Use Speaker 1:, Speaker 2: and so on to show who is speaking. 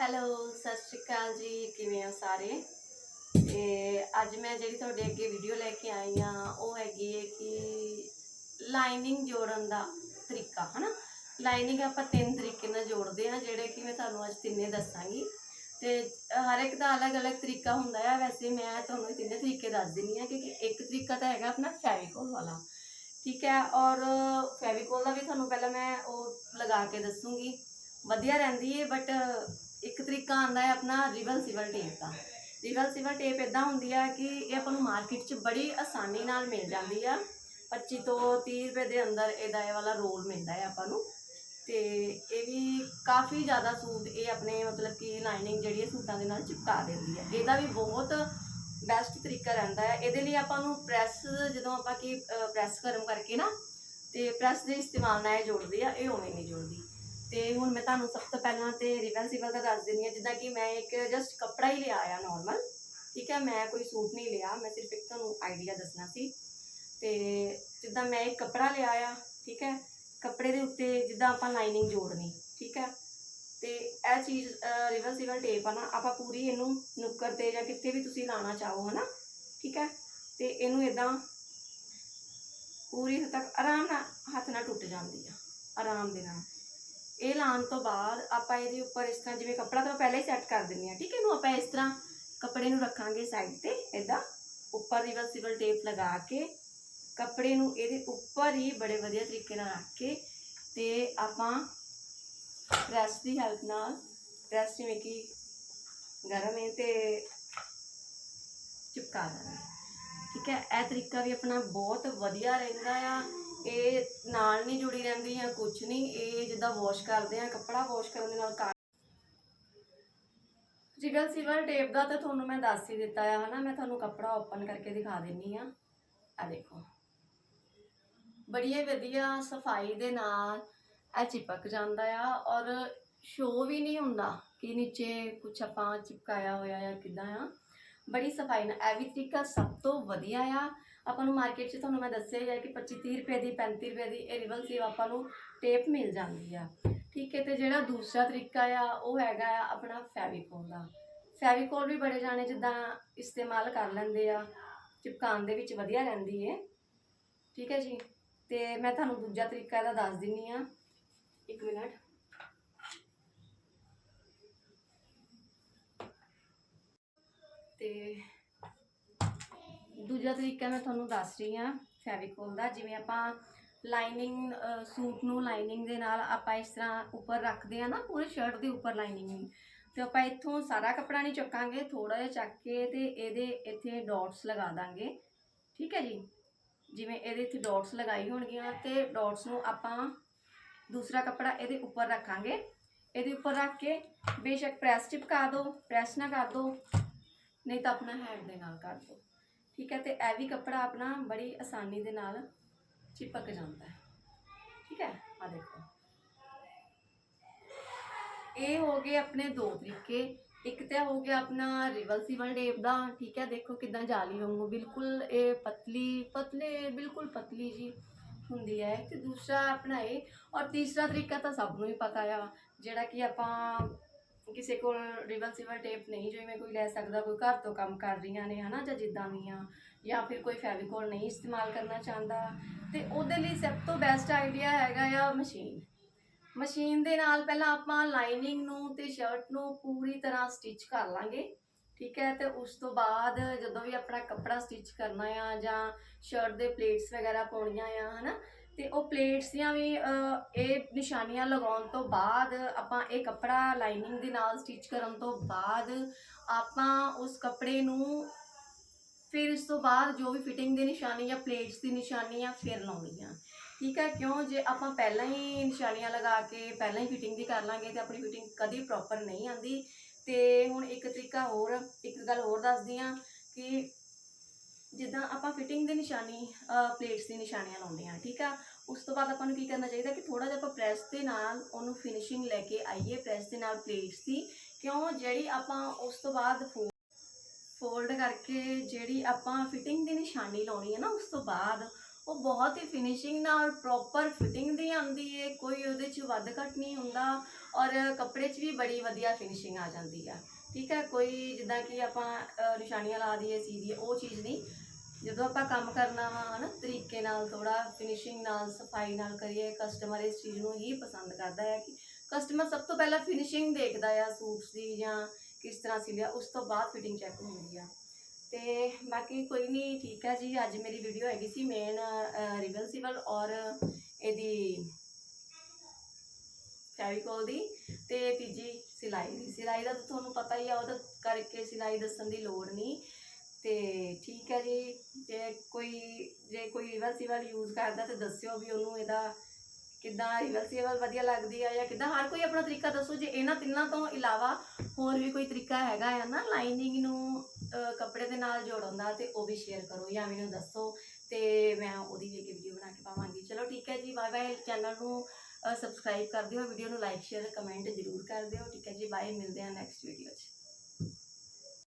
Speaker 1: Hello, ਸਤਿ ਸ਼੍ਰੀ ਅਕਾਲ ਜੀ, ਕਿਵੇਂ ਆ ਸਾਰੇ? ਤੇ ਅੱਜ ਮੈਂ ਜਿਹੜੀ ਤੁਹਾਡੇ ਅੱਗੇ ਵੀਡੀਓ ਲੈ ਕੇ ਆਈ ਆ ਉਹ ਹੈਗੀ ਹੈ ਕਿ ਲਾਈਨਿੰਗ ਜੋੜਨ ਦਾ ਤਰੀਕਾ, ਹਨਾ? ਲਾਈਨਿੰਗ ਆਪਾਂ ਤਿੰਨ ਤਰੀਕੇ ਨਾਲ ਜੋੜਦੇ ਆ ਜਿਹੜੇ ਕਿ ਮੈਂ ਤੁਹਾਨੂੰ ਅੱਜ ਤਿੰਨੇ ਦੱਸਾਂਗੀ। ਤੇ ਹਰ ਇੱਕ ਦਾ ਅਲੱਗ-ਅਲੱਗ ਤਰੀਕਾ ਹੁੰਦਾ ਆ। ਵੈਸੇ ਮੈਂ ਤੁਹਾਨੂੰ ਤਿੰਨੇ ਤਰੀਕੇ ਦੱਸ ਦਿੰਨੀ ਆ ਕਿ ਇੱਕ ਤਰੀਕਾ ਤਾਂ ਹੈਗਾ ਆਪਣਾ ਫੈਵੀਕੋਲ ਵਾਲਾ। ਠੀਕ ਹੈ? ਔਰ ਫੈਵੀਕੋਲ ਦਾ ਵੀ ਤੁਹਾਨੂੰ ਪਹਿਲਾਂ ਮੈਂ ਉਹ ਲਗਾ ਕੇ ਦੱਸੂਗੀ। ਵਧੀਆ ਰਹਿੰਦੀ ਹੈ ਬਟ ਇੱਕ ਤਰੀਕਾ ਆਂਦਾ ਹੈ ਆਪਣਾ ਰਿਵਰਸੀਬਲ ਟੇਪ ਦਾ। ਰਿਵਰਸੀਬਲ ਟੇਪ ਇਦਾਂ ਹੁੰਦੀ ਆ ਕਿ ਇਹ ਆਪਾਂ ਨੂੰ ਮਾਰਕੀਟ 'ਚ ਬੜੀ ਆਸਾਨੀ ਨਾਲ ਮਿਲ ਜਾਂਦੀ ਆ। 25 ਤੋਂ 30 ਰੁਪਏ ਦੇ ਅੰਦਰ ਇਹਦਾ ਇਹ ਵਾਲਾ ਰੋਲ ਮਿਲਦਾ ਹੈ ਆਪਾਂ ਨੂੰ। ਤੇ ਇਹ ਵੀ ਕਾਫੀ ਜ਼ਿਆਦਾ ਸੂਟ ਇਹ ਆਪਣੇ ਮਤਲਬ ਕਿ ਲਾਈਨਿੰਗ ਜਿਹੜੀ ਹੈ ਸੂਟਾਂ ਦੇ ਨਾਲ ਚਿਪਕਾ ਦਿੰਦੀ ਹੈ ਇਹਦਾ ਵੀ ਬਹੁਤ ਬੈਸਟ ਤਰੀਕਾ ਰਹਿੰਦਾ ਹੈ। ਇਹਦੇ ਲਈ ਆਪਾਂ ਨੂੰ ਪ੍ਰੈਸ ਜਦੋਂ ਆਪਾਂ ਕੀ ਪ੍ਰੈਸ ਗਰਮ ਕਰਕੇ ਨਾ, ਤੇ ਪ੍ਰੈਸ ਦੇ ਇਸਤੇਮਾਲ ਨਾਲ ਇਹ ਜੋੜਦੀ ਆ, ਇਹ ਉਵੇਂ ਨਹੀਂ ਜੋੜਦੀ। ਤੇ ਹੁਣ ਮੈਂ ਤੁਹਾਨੂੰ ਸਭ ਤੋਂ ਪਹਿਲਾਂ ਤੇ ਰਿਵਰਸੀਬਲ ਦਾ ਦੱਸ ਦਿੰਦੀ ਹਾਂ, ਜਿੱਦਾਂ ਕਿ ਮੈਂ ਇੱਕ ਜਸਟ ਕੱਪੜਾ ਹੀ ਲਿਆ ਆ ਨਾਰਮਲ ਠੀਕ ਹੈ? ਮੈਂ ਕੋਈ ਸੂਟ ਨਹੀਂ ਲਿਆ, ਮੈਂ ਸਿਰਫ ਇੱਕ ਤੁਹਾਨੂੰ ਆਈਡੀਆ ਦੱਸਣਾ ਸੀ। ਤੇ ਜਿੱਦਾਂ ਮੈਂ ਇੱਕ ਕੱਪੜਾ ਲਿਆ ਆ, ਠੀਕ ਹੈ? ਕੱਪੜੇ ਦੇ ਉੱਤੇ ਜਿੱਦਾਂ ਆਪਾਂ ਲਾਈਨਿੰਗ ਜੋੜਨੀ, ਠੀਕ ਹੈ? ਤੇ ਇਹ ਚੀਜ਼ ਰਿਵਰਸੀਬਲ ਟੇਪ ਆ ਨਾ, ਆਪਾਂ ਪੂਰੀ ਇਹਨੂੰ ਨੁੱਕਰ ਤੇ ਜਾਂ ਕਿਤੇ ਵੀ ਤੁਸੀਂ ਲਾਣਾ ਚਾਹੋ, ਹਨਾ? ਠੀਕ ਹੈ? ਤੇ ਇਹਨੂੰ ਇਦਾਂ ਪੂਰੀ ਹੱਦ ਤੱਕ ਆਰਾਮ ਨਾਲ ਹੱਥ ਨਾਲ ਟੁੱਟ ਜਾਂਦੀ ਆ, ਆਰਾਮ ਦੇ ਨਾਲ। ਇਹ ਲਾਉਣ ਤੋਂ ਬਾਅਦ ਆਪਾਂ ਇਹਦੇ ਉੱਪਰ ਇਸ ਤਰ੍ਹਾਂ ਜਿਵੇਂ ਕੱਪੜਾ ਤਾਂ ਪਹਿਲਾਂ ਹੀ ਸੈੱਟ ਕਰ ਦਿੰਦੇ ਆ ਠੀਕ ਹੈ? ਇਹਨੂੰ ਆਪਾਂ ਇਸ ਤਰ੍ਹਾਂ ਕੱਪੜੇ ਨੂੰ ਰੱਖਾਂਗੇ ਸਾਈਡ ਤੇ ਇਦਾਂ ਉੱਪਰ ਰਿਵਰਸੀਬਲ ਟੇਪ ਲਗਾ ਕੇ, ਕੱਪੜੇ ਨੂੰ ਇਹਦੇ ਉੱਪਰ ਹੀ ਬੜੇ ਵਧੀਆ ਤਰੀਕੇ ਨਾਲ ਰੱਖ ਕੇ ਤੇ ਆਪਾਂ ਪ੍ਰੈਸ ਦੀ ਹੈਲਪ ਨਾਲ ਪ੍ਰੈਸ ਜਿਵੇਂ ਕਿ ਗਰਮ ਹੈ ਤੇ ਚਿਪਕਾ ਦੇਣਾ ਠੀਕ ਹੈ? ਇਹ ਤਰੀਕਾ ਵੀ ਆਪਣਾ ਬਹੁਤ ਵਧੀਆ ਰਹਿੰਦਾ ਆ। ਇਹ ਨਾਲ ਨਹੀਂ ਜੁੜੀ ਰਹਿੰਦੀ ਆ ਕੁਝ ਨਹੀਂ, ਇਹ ਜਿੱਦਾਂ ਵਾਸ਼ ਕਰਦੇ ਆ, ਕੱਪੜਾ ਵਾਸ਼ ਕਰਨ ਦੇ ਨਾਲ ਜਿਗਲ ਸਿਵਲ ਟੇਪ ਦਾ ਤਾਂ ਤੁਹਾਨੂੰ ਮੈਂ ਦੱਸ ਹੀ ਦਿੱਤਾ ਆ, ਹਨਾ? ਮੈਂ ਤੁਹਾਨੂੰ ਕੱਪੜਾ ਓਪਨ ਕਰਕੇ ਦਿਖਾ ਦਿੰਨੀ ਆ। ਆ ਦੇਖੋ। ਬੜੀ ਵਧੀਆ ਸਫ਼ਾਈ ਦੇ ਨਾਲ ਇਹ ਚਿਪਕ ਜਾਂਦਾ ਆ ਔਰ ਸ਼ੋ ਵੀ ਨਹੀਂ ਹੁੰਦਾ ਕਿ ਨੀਚੇ ਕੁਛ ਆਪਾਂ ਚਿਪਕਾਇਆ ਹੋਇਆ ਆ ਕਿਦਾਂ ਆ। ਬੜੀ ਸਫ਼ਾਈ ਨਾਲ, ਇਹ ਵੀ ਤਰੀਕਾ ਸਭ ਤੋਂ ਵਧੀਆ ਆ। ਆਪਾਂ ਨੂੰ ਮਾਰਕੀਟ 'ਚ ਤੁਹਾਨੂੰ ਮੈਂ ਦੱਸਿਆ ਹੀ ਹੈ ਕਿ 25 30 ਰੁਪਏ ਦੀ 35 ਰੁਪਏ ਦੀ ਇਹ ਰਿਵਲ ਸੇਵ ਆਪਾਂ ਨੂੰ ਟੇਪ ਮਿਲ ਜਾਂਦੀ ਆ। ਠੀਕ ਹੈ, ਤੇ ਜਿਹੜਾ ਦੂਸਰਾ ਤਰੀਕਾ ਆ, ਉਹ ਹੈਗਾ ਆ ਆਪਣਾ ਫੈਵੀਕੋਲ ਦਾ। ਫੈਵੀਕੋਲ ਵੀ ਬੜੇ ਜਾਣੇ ਜਿੱਦਾਂ ਇਸਤੇਮਾਲ ਕਰ ਲੈਂਦੇ ਆ, ਚਿਪਕਾਉਣ ਦੇ ਵਿੱਚ ਵਧੀਆ ਰਹਿੰਦੀ ਹੈ ਠੀਕ ਹੈ ਜੀ, ਤੇ ਮੈਂ ਤੁਹਾਨੂੰ ਦੂਜਾ ਤਰੀਕਾ ਇਹਦਾ ਦੱਸ ਦਿੰਨੀ ਆ। ਇੱਕ ਮਿੰਟ। ਤੇ ਦੂਜਾ ਤਰੀਕਾ ਮੈਂ ਤੁਹਾਨੂੰ ਦੱਸ ਰਹੀ ਹਾਂ ਫੈਵੀਕੋਲ ਦਾ, ਜਿਵੇਂ ਆਪਾਂ ਲਾਈਨਿੰਗ ਸੂਟ ਨੂੰ ਲਾਈਨਿੰਗ ਦੇ ਨਾਲ ਆਪਾਂ ਇਸ ਤਰ੍ਹਾਂ ਉੱਪਰ ਰੱਖਦੇ ਆ ਨਾ, ਪੂਰੇ ਸ਼ਰਟ ਦੇ ਉੱਪਰ ਲਾਈਨਿੰਗ ਤੇ ਆਪਾਂ ਇੱਥੋਂ ਸਾਰਾ ਕੱਪੜਾ ਨਹੀਂ ਚੱਕਾਂਗੇ ਥੋੜਾ ਜਿਹਾ ਚੱਕ ਕੇ ਤੇ ਇਹਦੇ ਇੱਥੇ ਡਾਟਸ ਲਗਾ ਦਾਂਗੇ। ਠੀਕ ਹੈ ਜੀ? ਜਿਵੇਂ ਇਹਦੇ ਇੱਥੇ ਡਾਟਸ ਲਗਾਈ ਹੋਣਗੀਆਂ ਤੇ ਡਾਟਸ ਨੂੰ ਆਪਾਂ ਦੂਸਰਾ ਕੱਪੜਾ ਇਹਦੇ ਉੱਪਰ ਰੱਖਾਂਗੇ। ਇਹਦੇ ਉੱਪਰ ਰੱਖ ਕੇ ਬੇਸ਼ੱਕ ਪ੍ਰੈਸ ਚਿਪਕਾ ਦਿਓ ਪ੍ਰੈਸ ਨਾ ਕਰ ਦਿਓ ਨਹੀਂ ਤਾਂ ਆਪਣਾ ਹੈਂਡ ਦੇ ਨਾਲ ਕਰ ਦਿਓ ਠੀਕ ਹੈ, ਤੇ ਇਹ ਵੀ ਕੱਪੜਾ ਆਪਣਾ ਬੜੀ ਆਸਾਨੀ ਦੇ ਨਾਲ ਚਿਪਕ ਜਾਂਦਾ ਹੈ। ਠੀਕ ਹੈ ਆ ਦੇਖੋ। ਇਹ ਹੋ ਗਏ ਆਪਣੇ ਦੋ ਤਰੀਕੇ। ਇੱਕ ਤਾਂ ਹੋ ਗਿਆ ਆਪਣਾ ਰਿਵਰਸੀਬਲ ਟੇਪ ਦਾ। ਠੀਕ ਹੈ, ਦੇਖੋ ਕਿਦਾਂ ਜਾਲੀ ਵਾਂਗੂ। ਬਿਲਕੁਲ ਇਹ ਪਤਲੀ, ਪਤਲੇ, ਬਿਲਕੁਲ ਪਤਲੀ ਜੀ ਹੁੰਦੀ ਹੈ। ਤੇ ਦੂਸਰਾ ਆਪਣਾ ਇਹ। ਔਰ ਤੀਸਰਾ ਤਰੀਕਾ ਤਾਂ ਸਭ ਨੂੰ ਹੀ ਪਤਾ ਆ, ਜਿਹੜਾ ਕਿ ਆਪਾਂ ਕਿਸੇ ਕੋਲ ਰਿਵਰਸੀਬਲ ਟੇਪ ਨਹੀਂ ਜਿਵੇਂ ਕੋਈ ਲੈ ਸਕਦਾ, ਕੋਈ ਘਰ ਤੋਂ ਕੰਮ ਕਰ ਰਹੀਆਂ ਨੇ, ਹਨਾ, ਜਾਂ ਜਿੱਦਾਂ ਵੀ ਆ, ਜਾਂ ਫਿਰ ਕੋਈ ਫੈਵੀਕੋਲ ਨਹੀਂ ਇਸਤੇਮਾਲ ਕਰਨਾ ਚਾਹੁੰਦਾ। ਤੇ ਉਹਦੇ ਲਈ ਸਭ ਤੋਂ ਬੈਸਟ ਆਈਡੀਆ ਹੈਗਾ ਆ ਮਸ਼ੀਨ ਮਸ਼ੀਨ ਦੇ ਨਾਲ ਪਹਿਲਾਂ ਆਪਾਂ ਲਾਈਨਿੰਗ ਨੂੰ ਤੇ ਸ਼ਰਟ ਨੂੰ ਪੂਰੀ ਤਰ੍ਹਾਂ ਸਟਿਚ ਕਰ ਲਾਂਗੇ, ਠੀਕ ਹੈ? ਤੇ ਉਸ ਤੋਂ ਬਾਅਦ ਜਦੋਂ ਵੀ ਆਪਣਾ ਕੱਪੜਾ ਸਟਿਚ ਕਰਨਾ ਆ ਜਾਂ ਸ਼ਰਟ ਦੇ ਪਲੇਟਸ ਵਗੈਰਾ ਪਾਉਣੀਆਂ ਆ, ਹਨਾ ਤੇ ਉਹ ਪਲੇਟਸ ਦੀਆਂ ਵੀ ਅਹ, ਇਹ ਨਿਸ਼ਾਨੀਆਂ ਲਗਾਉਣ ਤੋਂ ਬਾਅਦ ਆਪਾਂ ਇਹ ਕੱਪੜਾ ਲਾਈਨਿੰਗ ਦੇ ਨਾਲ ਸਟਿਚ ਕਰਨ ਤੋਂ ਬਾਅਦ ਆਪਾਂ ਉਸ ਕੱਪੜੇ ਨੂੰ ਫਿਰ ਇਸ ਤੋਂ ਬਾਅਦ ਜੋ ਵੀ ਫਿਟਿੰਗ ਦੀ ਨਿਸ਼ਾਨੀ ਜਾਂ ਪਲੇਟਸ ਦੀ ਨਿਸ਼ਾਨੀ ਆ ਫਿਰ ਲਾਉਣੀ ਆ। ਠੀਕ ਹੈ ਕਿਉਂ? ਜੇ ਆਪਾਂ ਪਹਿਲਾਂ ਹੀ ਨਿਸ਼ਾਨੀਆਂ ਲਗਾ ਕੇ ਪਹਿਲਾਂ ਹੀ ਫਿਟਿੰਗ ਦੀ ਕਰ ਲਾਂਗੇ ਤੇ ਆਪਣੀ ਫਿਟਿੰਗ ਕਦੀ ਪ੍ਰੋਪਰ ਨਹੀਂ ਆਂਦੀ ਤੇ ਹੁਣ ਇੱਕ ਤਰੀਕਾ ਹੋਰ ਇੱਕ ਗੱਲ ਹੋਰ ਦੱਸਦੀ ਆ ਕਿ ਜਿੱਦਾਂ ਆਪਾਂ ਫਿਟਿੰਗ ਦੀ ਨਿਸ਼ਾਨੀ ਪਲੇਟਸ ਦੀ ਨਿਸ਼ਾਨੀਆਂ ਲਾਉਂਦੇ ਆ ਠੀਕ ਆ? ਉਸ ਤੋਂ ਬਾਅਦ ਆਪਾਂ ਨੂੰ ਕੀ ਕਰਨਾ ਚਾਹੀਦਾ ਕਿ ਥੋੜਾ ਜਿਹਾ ਆਪਾਂ ਪ੍ਰੈਸ ਦੇ ਨਾਲ ਉਹਨੂੰ ਫਿਨਿਸ਼ਿੰਗ ਲੈ ਕੇ ਆਈਏ ਪ੍ਰੈਸ ਦੇ ਨਾਲ ਪਲੇਟਸ ਦੀ। ਕਿਉਂ? ਜਿਹੜੀ ਆਪਾਂ ਉਸ ਤੋਂ ਬਾਅਦ ਫੋਲਡ ਕਰਕੇ ਜਿਹੜੀ ਆਪਾਂ ਫਿਟਿੰਗ ਦੀ ਨਿਸ਼ਾਨੀ ਲਾਉਣੀ ਹੈ ਨਾ, ਉਸ ਤੋਂ ਬਾਅਦ ਉਹ ਬਹੁਤ ਹੀ ਫਿਨਿਸ਼ਿੰਗ ਨਾਲ ਪ੍ਰੋਪਰ ਫਿਟਿੰਗ ਦੀ ਆਉਂਦੀ ਹੈ। ਕੋਈ ਉਹਦੇ 'ਚ ਵੱਧ ਘੱਟ ਨਹੀਂ ਹੁੰਦਾ ਔਰ ਕੱਪੜੇ 'ਚ ਵੀ ਬੜੀ ਵਧੀਆ ਫਿਨਿਸ਼ਿੰਗ ਆ ਜਾਂਦੀ ਆ। ਠੀਕ ਹੈ? ਕੋਈ ਜਿੱਦਾਂ ਕਿ ਆਪਾਂ ਨਿਸ਼ਾਨੀਆਂ ਲਾ ਦਈਏ, ਸੀ ਦੀ ਉਹ ਚੀਜ਼ ਨਹੀਂ। ਜਦੋਂ ਆਪਾਂ ਕੰਮ ਕਰਨਾ ਵਾ ਹਨਾ, ਤਰੀਕੇ ਨਾਲ ਥੋੜਾ ਫਿਨਿਸ਼ਿੰਗ ਨਾਲ, ਸਫ਼ਾਈ ਨਾਲ ਕਰੀਏ ਕਸਟਮਰ ਇਸ ਚੀਜ਼ ਨੂੰ ਹੀ ਪਸੰਦ ਕਰਦਾ ਹੈ ਕਿ ਕਸਟਮਰ ਸਭ ਤੋਂ ਪਹਿਲਾਂ ਫਿਨਿਸ਼ਿੰਗ ਦੇਖਦਾ ਆ ਸੂਟਸ ਦੀ ਜਾਂ ਕਿਸ ਤਰ੍ਹਾਂ ਸਿਲਿਆ ਉਸ ਤੋਂ ਬਾਅਦ ਫਿਟਿੰਗ ਚੈੱਕ ਹੁੰਦੀ ਆ। ਤੇ ਬਾਕੀ ਕੋਈ ਨਹੀਂ ਠੀਕ ਹੈ ਜੀ, ਅੱਜ ਮੇਰੀ ਵੀਡੀਓ ਹੈਗੀ ਸੀ ਮੇਨ ਰਿਵਰਸੀਬਲ ਔਰ ਇਹਦੀ ਫੈਵੀਕੋਲ ਦੀ ਤੇ ਤੀਜੀ ਸਿਲਾਈ ਦੀ। ਸਿਲਾਈ ਦਾ ਤਾਂ ਤੁਹਾਨੂੰ ਪਤਾ ਹੀ ਆ ਉਹਦਾ ਕਰਕੇ ਸਿਲਾਈ ਦੱਸਣ ਦੀ ਲੋੜ ਨਹੀਂ ਤੇ ਠੀਕ ਹੈ ਜੀ ਕੋਈ, ਜੇ ਕੋਈ ਰਿਵਰਸੀਬਲ ਯੂਜ਼ ਕਰਦਾ ਤੇ ਦੱਸਿਓ ਵੀ ਉਹਨੂੰ ਇਹਦਾ ਕਿੱਦਾਂ ਰਿਵਰਸੀਬਲ ਵਧੀਆ ਲੱਗਦੀ ਆ ਜਾਂ ਕਿੱਦਾਂ। ਹਰ ਕੋਈ ਆਪਣਾ ਤਰੀਕਾ ਦੱਸੋ, ਜੇ ਇਹਨਾਂ ਤਿੰਨਾਂ ਤੋਂ ਇਲਾਵਾ ਹੋਰ ਵੀ ਕੋਈ ਤਰੀਕਾ ਹੈਗਾ ਆ ਨਾ ਲਾਈਨਿੰਗ ਨੂੰ ਕੱਪੜੇ ਦੇ ਨਾਲ ਜੋੜਨ ਦਾ ਤੇ ਉਹ ਵੀ ਸ਼ੇਅਰ ਕਰੋ ਜਾਂ ਮੈਨੂੰ ਦੱਸੋ ਤੇ ਮੈਂ ਉਹਦੀ ਵੀ ਇੱਕ ਵੀਡੀਓ ਬਣਾ ਕੇ ਪਾਵਾਂਗੀ। ਚਲੋ ਠੀਕ ਹੈ ਜੀ ਬਾਏ ਬਾਏ ਚੈਨਲ ਨੂੰ ਸਬਸਕ੍ਰਾਈਬ ਕਰ ਦਿਓ ਵੀਡੀਓ ਨੂੰ ਲਾਈਕ ਸ਼ੇਅਰ ਕਮੈਂਟ ਜ਼ਰੂਰ ਕਰ ਦਿਓ। ਠੀਕ ਹੈ ਜੀ ਬਾਏ ਮਿਲਦੇ ਹਾਂ ਨੈਕਸਟ ਵੀਡੀਓ 'ਚ।